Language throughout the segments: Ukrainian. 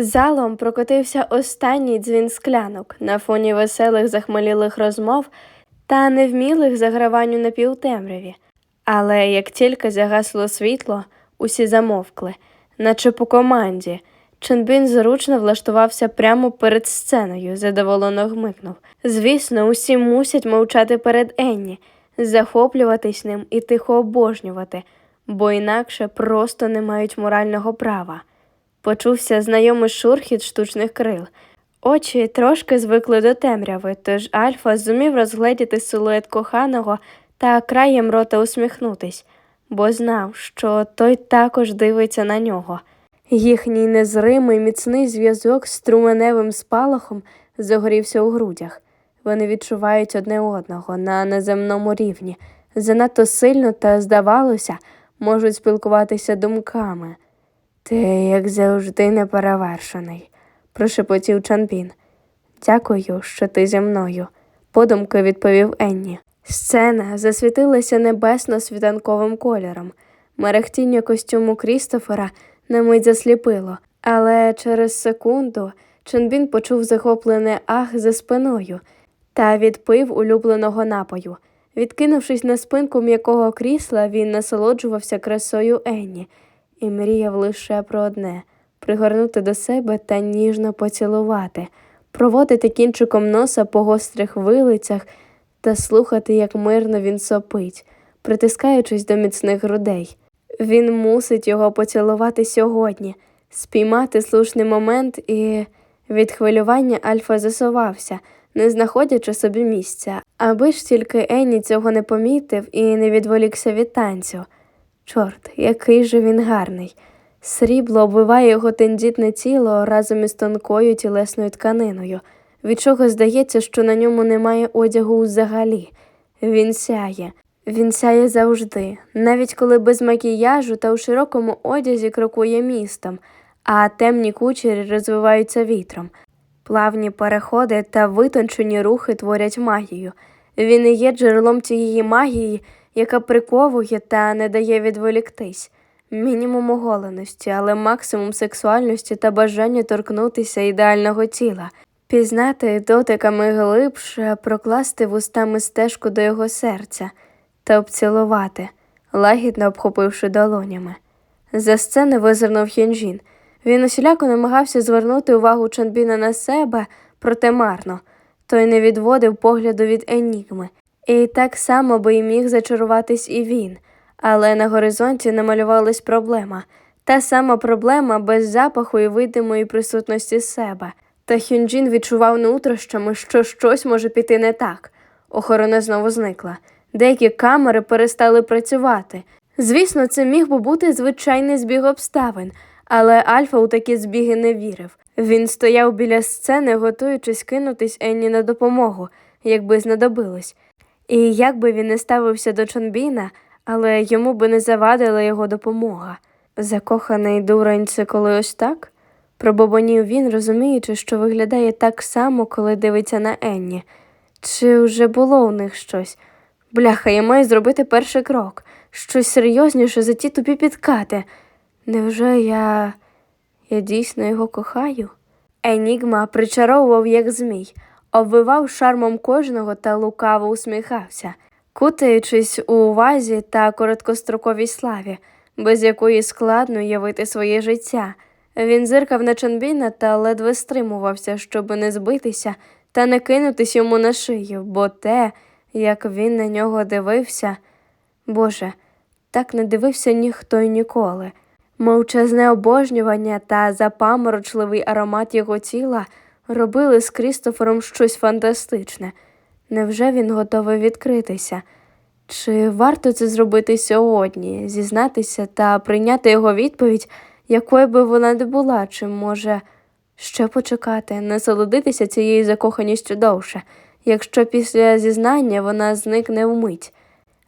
Залом прокотився останній дзвін склянок на фоні веселих захмелілих розмов та невмілих загравань у напівтемряві. Але як тільки загасло світло, усі замовкли, наче по команді. Ченбін зручно влаштувався прямо перед сценою, задоволено гмикнув. Звісно, усі мусять мовчати перед Енні, захоплюватись ним і тихо обожнювати, бо інакше просто не мають морального права. Почувся знайомий шурхіт штучних крил. Очі трошки звикли до темряви, тож Альфа зумів розгледіти силует коханого та краєм рота усміхнутись, бо знав, що той також дивиться на нього. Їхній незримий міцний зв'язок з струменевим спалахом загорівся у грудях. Вони відчувають одне одного на неземному рівні, занадто сильно та, здавалося, можуть спілкуватися думками. Ти, як завжди, неперевершений, прошепотів Чанпін. Дякую, що ти зі мною, подумки відповів Енні. Сцена засвітилася небесно світанковим кольором. Мерехтіння костюму Крістофера на мить засліпило, але через секунду Чонбін почув захоплене ах за спиною та відпив улюбленого напою. Відкинувшись на спинку м'якого крісла, він насолоджувався красою Енні і мріяв лише про одне пригорнути до себе та ніжно поцілувати, проводити кінчиком носа по гострих вилицях та слухати, як мирно він сопить, притискаючись до міцних грудей. Він мусить його поцілувати сьогодні, спіймати слушний момент і від хвилювання Альфа засувався, не знаходячи собі місця, аби ж тільки Енні цього не помітив і не відволікся від танцю. Чорт, який же він гарний. Срібло обвиває його тендітне тіло разом із тонкою тілесною тканиною, від чого здається, що на ньому немає одягу взагалі. Він сяє, він сяє завжди, навіть коли без макіяжу та у широкому одязі крокує містом, а темні кучері розвиваються вітром. Плавні переходи та витончені рухи творять магію. Він і є джерелом цієї магії, яка приковує та не дає відволіктись. Мінімум оголеності, але максимум сексуальності та бажання торкнутися ідеального тіла, пізнати дотиками глибше, прокласти вустами стежку до його серця та обцілувати, лагідно обхопивши долонями. За сцени визирнув Хінжін. Він усіляко намагався звернути увагу Чанбіна на себе, проте марно. Той не відводив погляду від енігми, і так само би й міг зачаруватись і він. Але на горизонті намалювалась проблема та сама проблема без запаху і видимої присутності себе. Та Хюнджін відчував нутрощами, що щось може піти не так. Охорона знову зникла. Деякі камери перестали працювати. Звісно, це міг би бути звичайний збіг обставин, але Альфа у такі збіги не вірив. Він стояв біля сцени, готуючись кинутись Енні на допомогу, якби знадобилось. І як би він не ставився до Чонбіна, але йому би не завадила його допомога. Закоханий дурень це коли ось так? Пробобонів він, розуміючи, що виглядає так само, коли дивиться на Енні. Чи вже було у них щось? Бляха, я маю зробити перший крок, щось серйозніше за ті тупі підкати. Невже я. я дійсно його кохаю? Енігма причаровував, як змій, обвивав шармом кожного та лукаво усміхався, кутаючись у увазі та короткостроковій славі, без якої складно явити своє життя. Він зиркав на Чанбіна та ледве стримувався, щоб не збитися та не кинутись йому на шию, бо те, як він на нього дивився, Боже, так не дивився ніхто й ніколи. Мовчазне обожнювання та запаморочливий аромат його тіла робили з Крістофером щось фантастичне. Невже він готовий відкритися? Чи варто це зробити сьогодні, зізнатися та прийняти його відповідь, якою би вона не була, чи може ще почекати, насолодитися цією закоханістю довше, якщо після зізнання вона зникне вмить?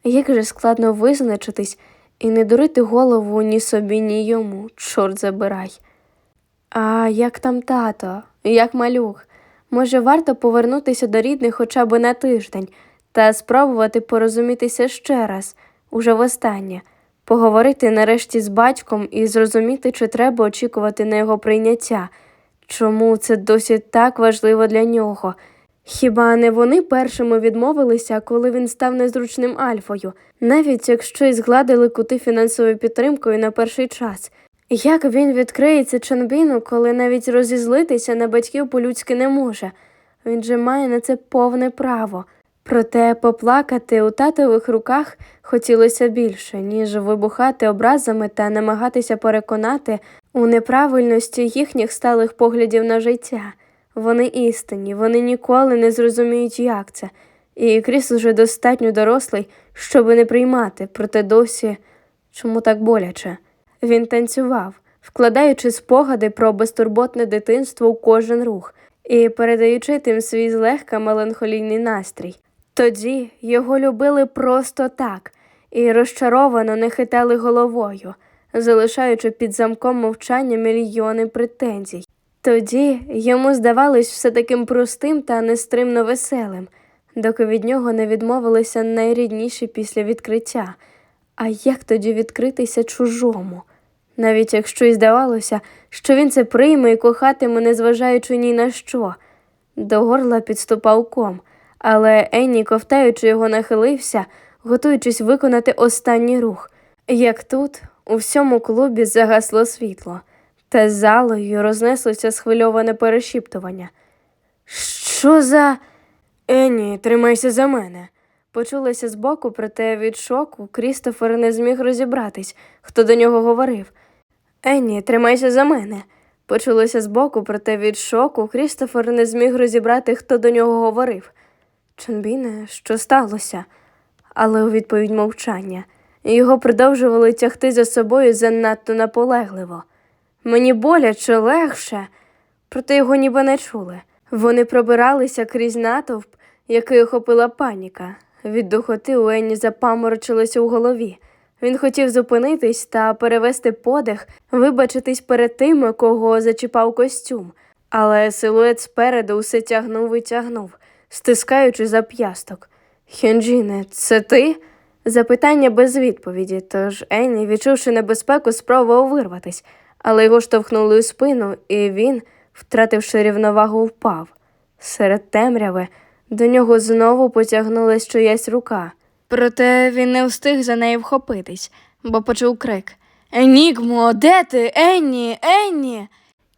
Як же складно визначитись і не дурити голову ні собі, ні йому, чорт забирай. А як там тато, як малюк? Може, варто повернутися до рідних хоча б на тиждень та спробувати порозумітися ще раз, уже востаннє, поговорити нарешті з батьком і зрозуміти, чи треба очікувати на його прийняття, Чому це досі так важливо для нього? Хіба не вони першими відмовилися, коли він став незручним альфою, навіть якщо й згладили кути фінансовою підтримкою на перший час? Як він відкриється Чанбіну, коли навіть розізлитися на батьків по-людськи не може? Він же має на це повне право. Проте поплакати у татових руках хотілося більше, ніж вибухати образами та намагатися переконати у неправильності їхніх сталих поглядів на життя. Вони істинні, вони ніколи не зрозуміють, як це. І Кріс уже достатньо дорослий, щоби не приймати, проте досі чому так боляче. Він танцював, вкладаючи спогади про безтурботне дитинство у кожен рух і передаючи тим свій злегка меланхолійний настрій. Тоді його любили просто так і розчаровано не хитали головою, залишаючи під замком мовчання мільйони претензій. Тоді йому здавалось все таким простим та нестримно веселим, доки від нього не відмовилися найрідніші після відкриття. А як тоді відкритися чужому? Навіть якщо й здавалося, що він це прийме і кохатиме, незважаючи ні на що. До горла підступав ком, але Енні, ковтаючи його, нахилився, готуючись виконати останній рух. Як тут, у всьому клубі загасло світло, та з залою рознеслося схвильоване перешіптування. Що за. Енні, тримайся за мене. Почулося збоку, проте від шоку Крістофер не зміг розібратись, хто до нього говорив. Енні, тримайся за мене. Почулося збоку, проте від шоку Крістофер не зміг розібрати, хто до нього говорив. Чонбіне, що сталося? Але у відповідь мовчання. Його продовжували тягти за собою занадто наполегливо. Мені боляче легше, проте його ніби не чули. Вони пробиралися крізь натовп, який охопила паніка. Від духоти у Енні запаморочилося у голові. Він хотів зупинитись та перевести подих, вибачитись перед тими, кого зачіпав костюм, але силует спереду усе тягнув і тягнув, стискаючи зап'ясток. Хенджіне, це ти? Запитання без відповіді, тож Енні, відчувши небезпеку, спробував вирватись, але його штовхнули у спину, і він, втративши рівновагу, впав. Серед темряви до нього знову потягнулась чиясь рука. Проте він не встиг за нею вхопитись, бо почув крик Енігмо, де ти? Енні, Енні.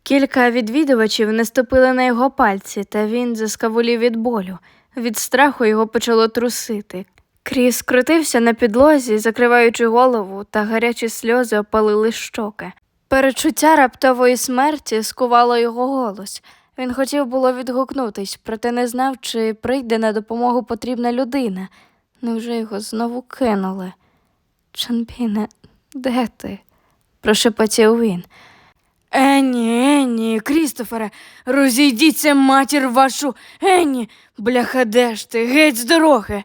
Кілька відвідувачів наступили на його пальці, та він заскавулів від болю. Від страху його почало трусити. Кріс крутився на підлозі, закриваючи голову, та гарячі сльози опалили щоки. Перечуття раптової смерті скувало його голос. Він хотів було відгукнутись, проте не знав, чи прийде на допомогу потрібна людина. Невже його знову кинули? Чанбіне, де ти? прошепотів він. Енні, Енні, Крістофере, розійдіться матір вашу. Енні, бляха, де ж ти? Геть з дороги.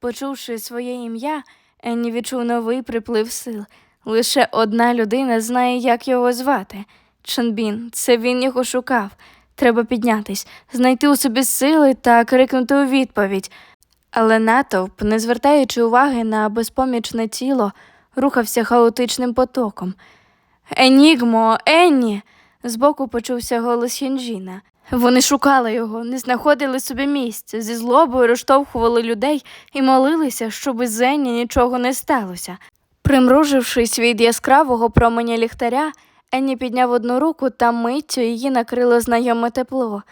Почувши своє ім'я, Енні відчув новий приплив сил. Лише одна людина знає, як його звати. Чанбін, це він його шукав. Треба піднятись, знайти у собі сили та крикнути у відповідь. Але натовп, не звертаючи уваги на безпомічне тіло, рухався хаотичним потоком. Енігмо, Енні. Збоку почувся голос Хінджіна. Вони шукали його, не знаходили собі місця, зі злобою розштовхували людей і молилися, щоб із Енні нічого не сталося. Примружившись від яскравого променя ліхтаря, Енні підняв одну руку та миттю її накрило знайоме тепло.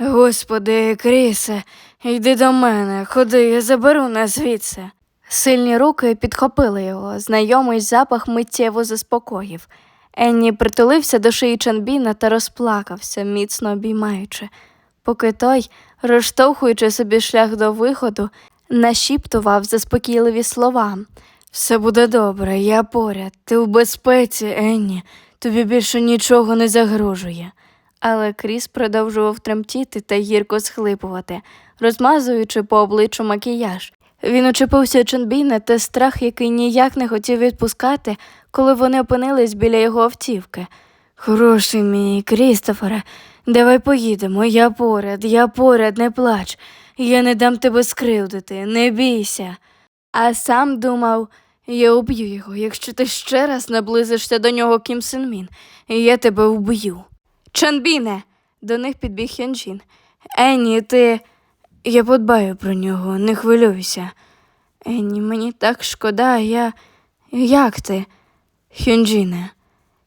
Господи, Крісе, йди до мене, ходи, я заберу нас звідси. Сильні руки підхопили його, знайомий запах миттєво заспокоїв. Енні притулився до шиї Чанбіна та розплакався, міцно обіймаючи, поки той, розштовхуючи собі шлях до виходу, нашіптував заспокійливі слова. Все буде добре, я поряд, ти в безпеці, Енні, тобі більше нічого не загрожує. Але Кріс продовжував тремтіти та гірко схлипувати, розмазуючи по обличчю макіяж. Він учепився Чонбіна та страх, який ніяк не хотів відпускати, коли вони опинились біля його автівки. Хороший мій, Крістофере, давай поїдемо, я поряд, я поряд, не плач. Я не дам тебе скривдити, не бійся. А сам думав, я уб'ю його, якщо ти ще раз наблизишся до нього Кім і я тебе вб'ю. Чанбіне. До них підбіг Хьонджін. Енні, ти. Я подбаю про нього, не хвилюйся. Енні, мені так шкода, я. Як ти? Хюнджіне.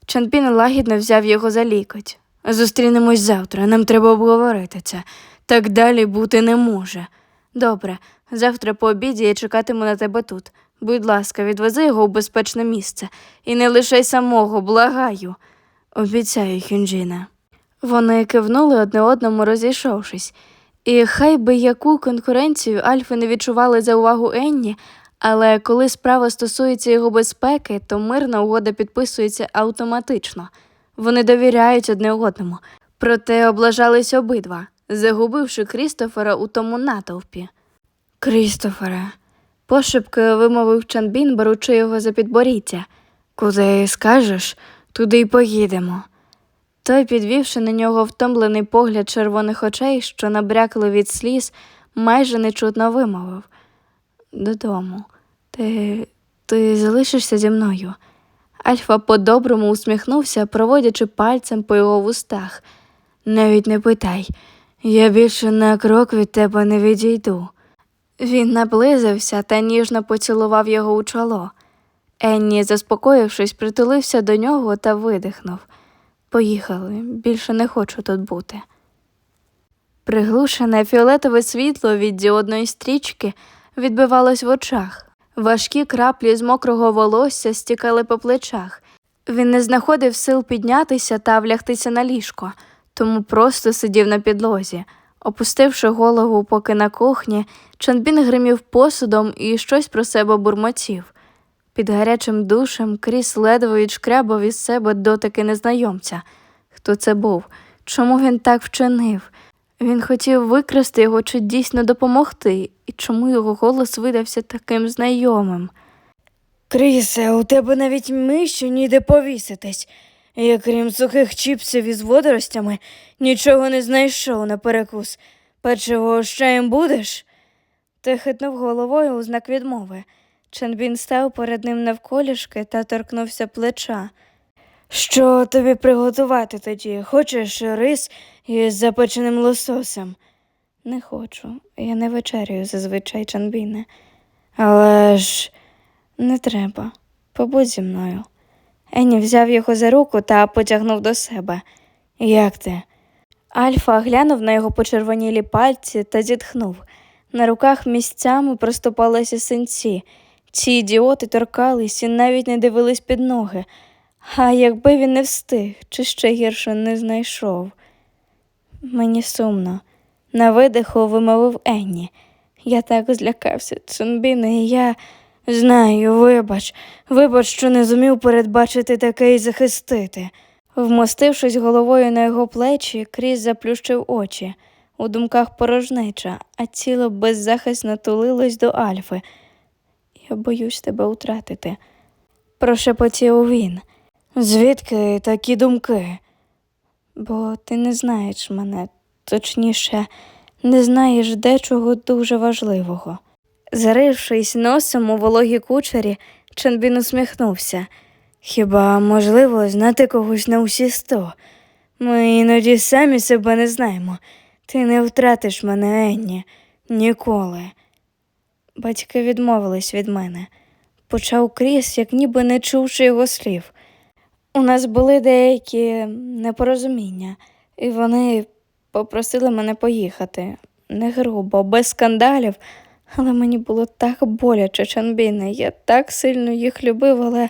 Чанпін лагідно взяв його за лікоть. Зустрінемось завтра, нам треба обговорити це. Так далі бути не може. Добре, завтра по обіді я чекатиму на тебе тут. Будь ласка, відвези його у безпечне місце і не лишай самого, благаю. Обіцяю, Хюнджіне. Вони кивнули одне одному, розійшовшись. І хай би яку конкуренцію Альфи не відчували за увагу Енні, але коли справа стосується його безпеки, то мирна угода підписується автоматично. Вони довіряють одне одному, проте облажались обидва, загубивши Крістофера у тому натовпі. Крістофере, пошепки вимовив Чанбін, беручи його за підборіддя. Куди скажеш, туди й поїдемо. Той, підвівши на нього втомлений погляд червоних очей, що набрякли від сліз, майже нечутно вимовив Додому. Ти. ти залишишся зі мною. Альфа по-доброму усміхнувся, проводячи пальцем по його вустах. Навіть не питай, я більше на крок від тебе не відійду. Він наблизився та ніжно поцілував його у чоло. Енні, заспокоївшись, притулився до нього та видихнув. Поїхали, більше не хочу тут бути. Приглушене фіолетове світло від діодної стрічки відбивалось в очах. Важкі краплі з мокрого волосся стікали по плечах. Він не знаходив сил піднятися та влягтися на ліжко, тому просто сидів на підлозі. Опустивши голову, поки на кухні, Чанбін гримів посудом і щось про себе бурмотів. Під гарячим душем Кріс ледве відшкрябав із себе дотики незнайомця. Хто це був? Чому він так вчинив? Він хотів викрасти його чи дійсно допомогти, і чому його голос видався таким знайомим? Крісе, у тебе навіть миші ніде повіситись. Я, крім сухих чіпсів із водоростями, нічого не знайшов на перекус. Печиво з чаєм будеш? Ти хитнув головою у знак відмови. Чанбін став перед ним навколішки та торкнувся плеча. Що тобі приготувати тоді? Хочеш рис із запеченим лососем? Не хочу, я не вечерюю зазвичай Чанбіне. Але ж Не треба. Побудь зі мною. Ені взяв його за руку та потягнув до себе. як ти? Альфа глянув на його почервонілі пальці та зітхнув. На руках місцями проступалися синці. Ці ідіоти торкались і навіть не дивились під ноги. А якби він не встиг, чи ще гірше не знайшов. Мені сумно. На видиху вимовив Енні. Я так злякався, Цунбіне, і я. Знаю, вибач, вибач, що не зумів передбачити таке і захистити. Вмостившись головою на його плечі, Кріс заплющив очі. У думках порожнеча, а тіло беззахисно тулилось до Альфи. Я боюсь тебе втратити, прошепотів він, Звідки такі думки? бо ти не знаєш мене, точніше, не знаєш дечого дуже важливого. Зарившись носом у вологі кучері, Чанбін усміхнувся. Хіба можливо знати когось на усі сто? Ми іноді самі себе не знаємо. Ти не втратиш мене, Енні, ніколи. Батьки відмовились від мене. Почав Кріс, як ніби не чувши його слів. У нас були деякі непорозуміння, і вони попросили мене поїхати. Не грубо, без скандалів, але мені було так боляче, Чанбіне. Я так сильно їх любив, але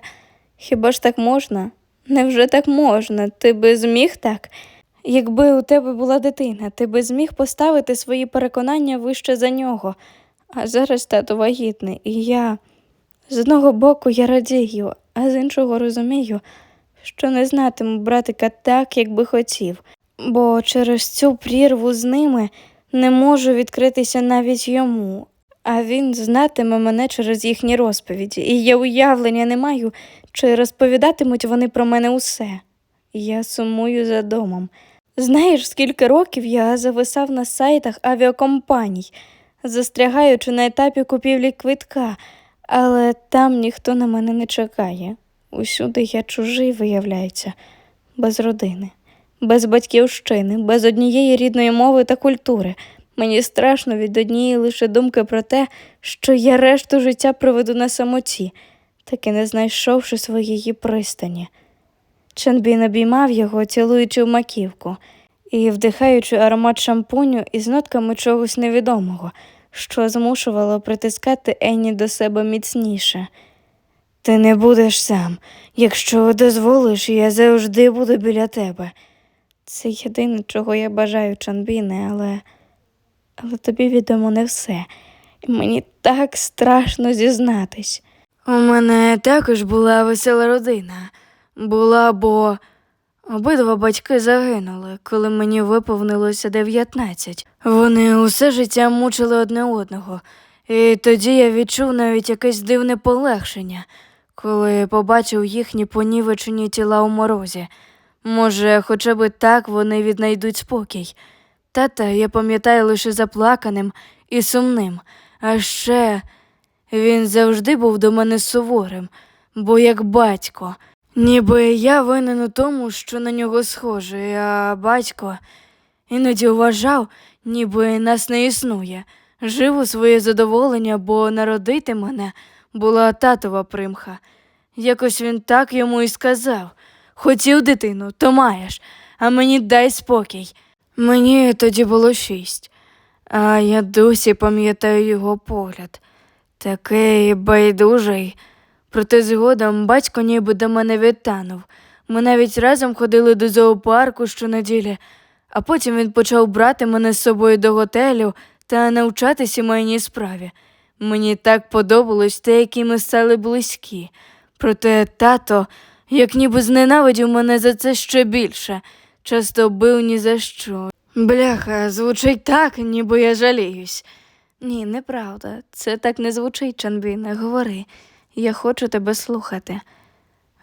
хіба ж так можна? Невже так можна? Ти би зміг так? Якби у тебе була дитина, ти би зміг поставити свої переконання вище за нього. А зараз тато вагітний, і я з одного боку я радію, а з іншого розумію, що не знатиму братика так, як би хотів, бо через цю прірву з ними не можу відкритися навіть йому, а він знатиме мене через їхні розповіді, і я уявлення не маю, чи розповідатимуть вони про мене усе. Я сумую за домом. Знаєш, скільки років я зависав на сайтах авіакомпаній, застрягаючи на етапі купівлі квитка, але там ніхто на мене не чекає. Усюди я чужий, виявляється, без родини, без батьківщини, без однієї рідної мови та культури. Мені страшно від однієї лише думки про те, що я решту життя проведу на самоті, так і не знайшовши своєї пристані. Чанбін обіймав його, цілуючи в маківку і вдихаючи аромат шампуню із нотками чогось невідомого, що змушувало притискати Енні до себе міцніше. Ти не будеш сам. Якщо дозволиш, я завжди буду біля тебе. Це єдине, чого я бажаю, Чанбіне, але... але тобі відомо не все. І мені так страшно зізнатись. У мене також була весела родина. Була, бо обидва батьки загинули, коли мені виповнилося 19. Вони усе життя мучили одне одного, і тоді я відчув навіть якесь дивне полегшення, коли побачив їхні понівечені тіла у морозі. Може, хоча б так вони віднайдуть спокій. Тата я пам'ятаю лише заплаканим і сумним, а ще він завжди був до мене суворим, бо як батько. Ніби я винен у тому, що на нього схожий, а батько іноді вважав, ніби нас не існує. Жив у своє задоволення, бо народити мене була татова примха. Якось він так йому і сказав хотів дитину, то маєш, а мені дай спокій. Мені тоді було шість, а я досі пам'ятаю його погляд. Такий байдужий. Проте згодом батько ніби до мене відтанув. Ми навіть разом ходили до зоопарку щонеділі, а потім він почав брати мене з собою до готелю та навчати сімейній справі. Мені так подобалось те, які ми стали близькі. Проте тато, як ніби зненавидів мене за це ще більше, часто бив ні за що. Бляха, звучить так, ніби я жаліюсь. Ні, неправда. Це так не звучить, Чанбіне. Говори. Я хочу тебе слухати.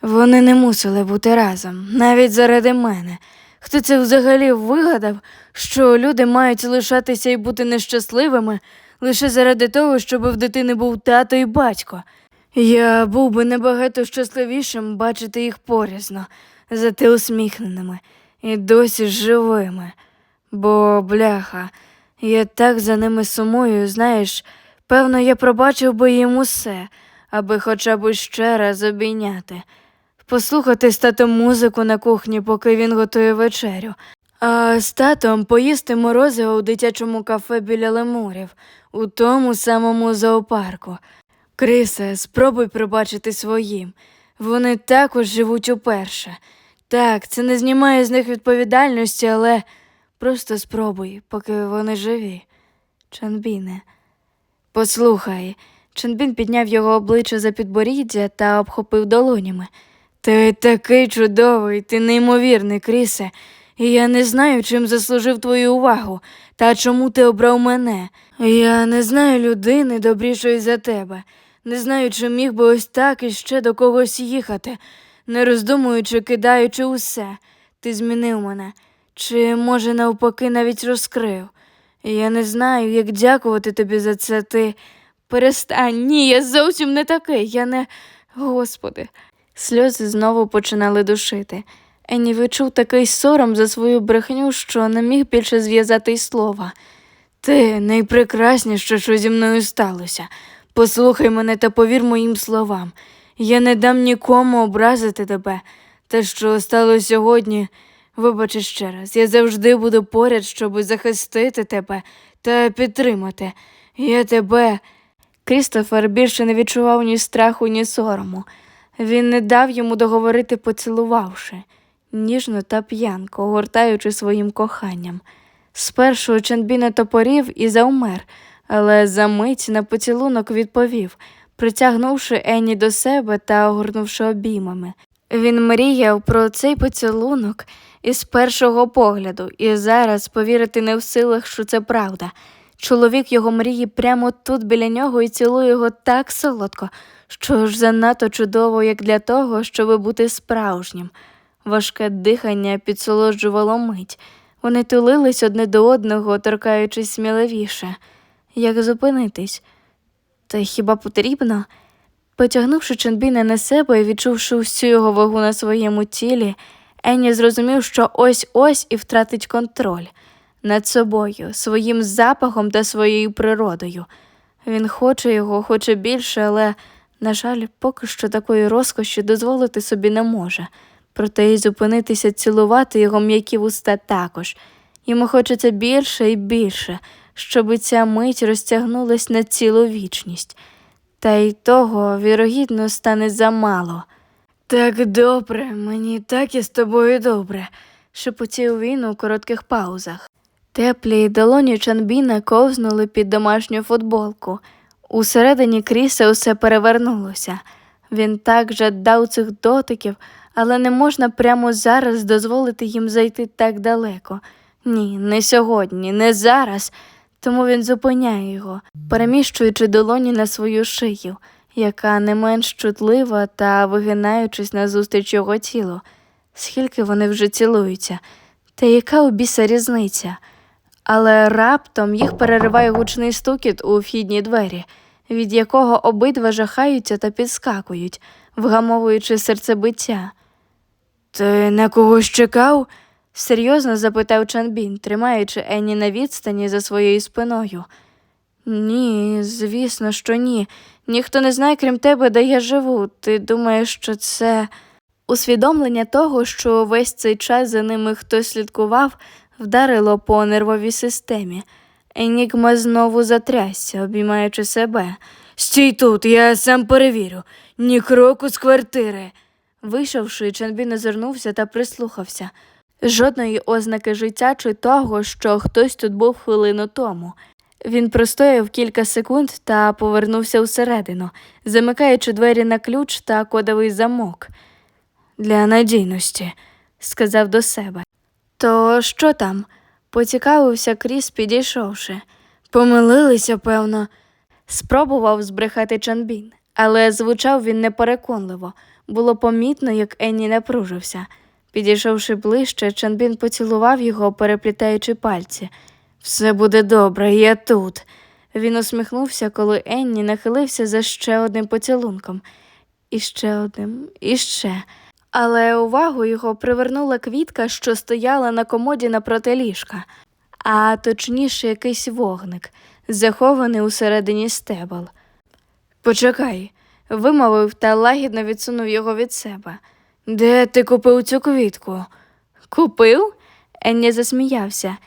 Вони не мусили бути разом, навіть заради мене. Хто це взагалі вигадав, що люди мають лишатися і бути нещасливими лише заради того, щоб в дитини був тато і батько. Я був би набагато щасливішим бачити їх порізно, зате усміхненими і досі живими. Бо, бляха, я так за ними сумую, знаєш, певно, я пробачив би їм усе, аби хоча б ще раз обійняти, послухати з татом музику на кухні, поки він готує вечерю, а з татом поїсти морозиво у дитячому кафе біля лемурів, у тому самому зоопарку. Крисе, спробуй пробачити своїм. Вони також живуть уперше. Так, це не знімає з них відповідальності, але просто спробуй, поки вони живі. Чанбіне. Послухай, Чанбін підняв його обличчя за підборіддя та обхопив долонями. Ти такий чудовий, ти неймовірний, Крісе, і я не знаю, чим заслужив твою увагу та чому ти обрав мене. Я не знаю людини добрішої за тебе. Не знаю, чи міг би ось так іще до когось їхати, не роздумуючи, кидаючи усе. Ти змінив мене, чи, може, навпаки, навіть розкрив. Я не знаю, як дякувати тобі за це. Ти перестань. Ні, я зовсім не такий. Я не. Господи. Сльози знову починали душити. Енні відчув такий сором за свою брехню, що не міг більше зв'язати й слова. Ти найпрекрасніше, що зі мною сталося. Послухай мене та повір моїм словам. Я не дам нікому образити тебе. Те, що стало сьогодні, вибач ще раз, я завжди буду поряд, щоб захистити тебе та підтримати. Я тебе. Крістофер більше не відчував ні страху, ні сорому. Він не дав йому договорити, поцілувавши, ніжно та п'янко, огортаючи своїм коханням. Спершу Ченбіне топорів і завмер, але за мить на поцілунок відповів, притягнувши Енні до себе та огорнувши обіймами. Він мріяв про цей поцілунок із першого погляду, і зараз повірити не в силах, що це правда. Чоловік його мрії прямо тут біля нього і цілує його так солодко, що ж занадто чудово, як для того, щоб бути справжнім. Важке дихання підсолоджувало мить. Вони тулились одне до одного, торкаючись сміливіше. Як зупинитись? Та хіба потрібно? Потягнувши Чанбіна на себе і відчувши всю його вагу на своєму тілі, Енні зрозумів, що ось-ось і втратить контроль над собою, своїм запахом та своєю природою. Він хоче його, хоче більше, але, на жаль, поки що такої розкоші дозволити собі не може. Проте й зупинитися цілувати його м'які вуста також. Йому хочеться більше і більше, щоб ця мить розтягнулась на цілу вічність. Та й того, вірогідно, стане замало. Так добре, мені так і з тобою добре, шепотів він у коротких паузах. Теплі долоні Чанбіна ковзнули під домашню футболку. Усередині кріса усе перевернулося. Він так жадав цих дотиків, але не можна прямо зараз дозволити їм зайти так далеко. Ні, не сьогодні, не зараз. Тому він зупиняє його, переміщуючи долоні на свою шию, яка не менш чутлива та вигинаючись назустріч його тілу. Скільки вони вже цілуються, та яка у біса різниця? Але раптом їх перериває гучний стукіт у вхідні двері, від якого обидва жахаються та підскакують, вгамовуючи серцебиття. Ти на когось чекав? Серйозно запитав Чанбін, тримаючи Енні на відстані за своєю спиною. Ні, звісно, що ні. Ніхто не знає, крім тебе, де я живу. Ти думаєш, що це усвідомлення того, що весь цей час за ними хтось слідкував, вдарило по нервовій системі. Енігма знову затрясся, обіймаючи себе. Стій тут, я сам перевірю. Ні кроку з квартири. Вийшовши, Чанбін озирнувся та прислухався. Жодної ознаки життя чи того, що хтось тут був хвилину тому. Він простояв кілька секунд та повернувся всередину, замикаючи двері на ключ та кодовий замок. Для надійності, сказав до себе. То що там? поцікавився Кріс, підійшовши. Помилилися, певно. Спробував збрехати Чанбін, але звучав він непереконливо. Було помітно, як Енні напружився. Підійшовши ближче, Чанбін поцілував його, переплітаючи пальці. Все буде добре, я тут. Він усміхнувся, коли Енні нахилився за ще одним поцілунком. І ще одним, і ще. Але увагу його привернула квітка, що стояла на комоді напроти ліжка, а точніше якийсь вогник, захований усередині стебел. Почекай, вимовив та лагідно відсунув його від себе. Де ти купив цю квітку? Купив? Енні засміявся.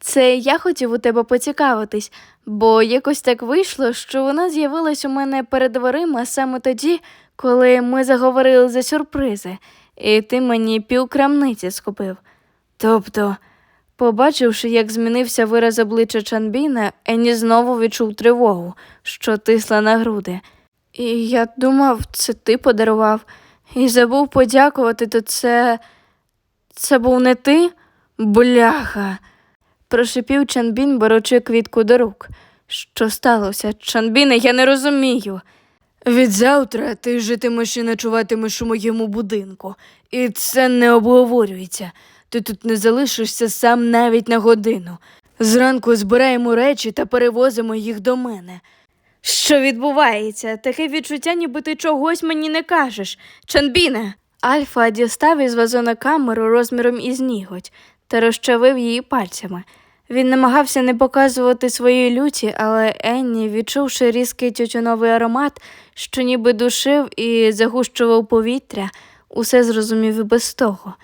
Це я хотів у тебе поцікавитись, бо якось так вийшло, що вона з'явилась у мене перед дверима саме тоді, коли ми заговорили за сюрпризи, і ти мені півкрамниці скупив. Тобто, Побачивши, як змінився вираз обличчя Чанбіна, Енні знову відчув тривогу, що тисла на груди. І я думав, це ти подарував, і забув подякувати, то це. Це був не ти? бляха. прошипів Чанбін, беручи квітку до рук. Що сталося? Чанбіне, я не розумію. Відзавтра ти житимеш і ночуватимеш у моєму будинку, і це не обговорюється. Ти тут не залишишся сам навіть на годину. Зранку збираємо речі та перевозимо їх до мене. Що відбувається? Таке відчуття, ніби ти чогось мені не кажеш. Чанбіне. Альфа дістав із вазона камеру розміром із ніготь та розчавив її пальцями. Він намагався не показувати своєї люті, але Енні, відчувши різкий тютюновий аромат, що ніби душив і загущував повітря, усе зрозумів і без того.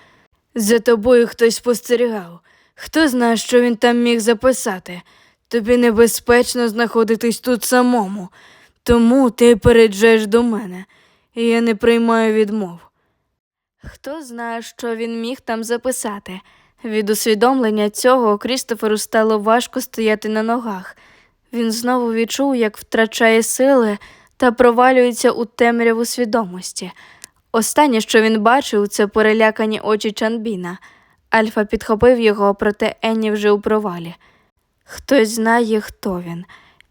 За тобою хтось спостерігав. Хто знає, що він там міг записати. Тобі небезпечно знаходитись тут самому, тому ти переїжджаєш до мене, і я не приймаю відмов. Хто знає, що він міг там записати. Від усвідомлення цього Крістоферу стало важко стояти на ногах. Він знову відчув, як втрачає сили та провалюється у темряву свідомості. Останнє, що він бачив, це перелякані очі Чанбіна. Альфа підхопив його, проте Енні вже у провалі. Хтось знає, хто він,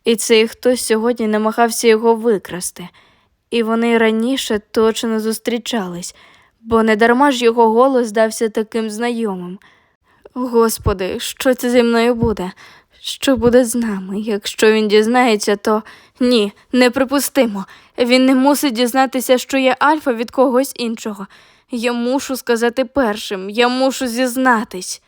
і цей хтось сьогодні намагався його викрасти. І вони раніше точно зустрічались, бо недарма ж його голос здався таким знайомим. Господи, що це зі мною буде? Що буде з нами? Якщо він дізнається, то ні, неприпустимо. Він не мусить дізнатися, що я альфа від когось іншого. Я мушу сказати першим, я мушу зізнатись.